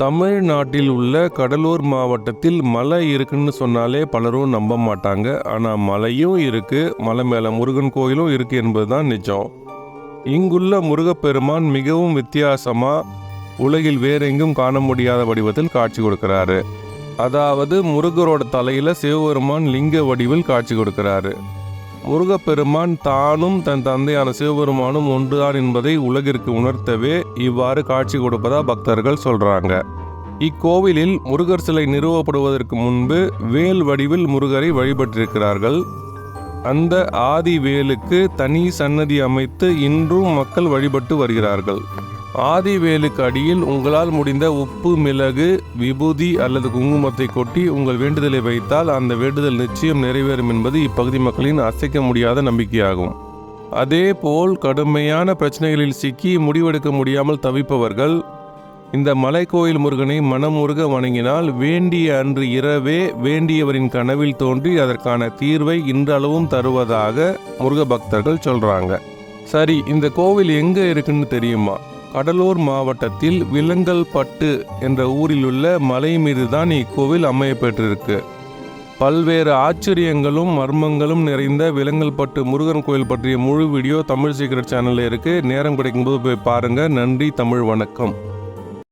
தமிழ்நாட்டில் உள்ள கடலூர் மாவட்டத்தில் மலை இருக்குன்னு சொன்னாலே பலரும் நம்ப மாட்டாங்க. ஆனால் மலையும் இருக்குது மலை மேலே முருகன் கோயிலும் இருக்குது என்பது தான் நிஜம். இங்குள்ள முருகப்பெருமான் மிகவும் வித்தியாசமாக உலகில் வேறெங்கும் காண முடியாத வடிவத்தில் காட்சி கொடுக்கிறாரு. அதாவது முருகரோட தலையில் சிவபெருமான் லிங்க வடிவில் காட்சி கொடுக்கிறாரு. முருகப்பெருமான் தானும் தன் தந்தையான சிவபெருமானும் ஒன்றுதான் என்பதை உலகிற்கு உணர்த்தவே இவ்வாறு காட்சி கொடுப்பதா பக்தர்கள் சொல்றாங்க. இக்கோவிலில் முருகர் சிலை நிறுவப்படுவதற்கு முன்பு வேல் வடிவில் முருகரை வழிபட்டிருக்கிறார்கள். அந்த ஆதி வேலுக்கு தனி சன்னதி அமைத்து இன்றும் மக்கள் வழிபட்டு வருகிறார்கள். ஆதிவேலுக்கு அடியில் உங்களால் முடிந்த உப்பு மிளகு விபூதி அல்லது குங்குமத்தை கொட்டி உங்கள் வேண்டுதலை வைத்தால் அந்த வேண்டுதல் நிச்சயம் நிறைவேறும் என்பது இப்பகுதி மக்களின் அசைக்க முடியாத நம்பிக்கையாகும். அதேபோல் கடுமையான பிரச்சனைகளில் சிக்கி முடிவெடுக்க முடியாமல் தவிப்பவர்கள் இந்த மலைக்கோயில் முருகனை மனமுருக வணங்கினால் வேண்டிய அன்று இரவே வேண்டியவரின் கனவில் தோன்றி அதற்கான தீர்வை இன்றளவும் தருவதாக முருக பக்தர்கள் சொல்றாங்க. சரி இந்த கோவில் எங்கே இருக்குன்னு தெரியுமா? கடலூர் மாவட்டத்தில் விலங்கல்பட்டு என்ற ஊரில் உள்ள மலை மீது தான் இக்கோவில் அமைய பெற்றிருக்கு பல்வேறு ஆச்சரியங்களும் மர்மங்களும் நிறைந்த விலங்கல்பட்டு முருகன் கோயில் பற்றிய முழு வீடியோ தமிழ் சீக்கிரட் சேனலில் இருக்கு. நேரம் கிடைக்கும்போது போய் பாருங்கள் நன்றி தமிழ் வணக்கம்.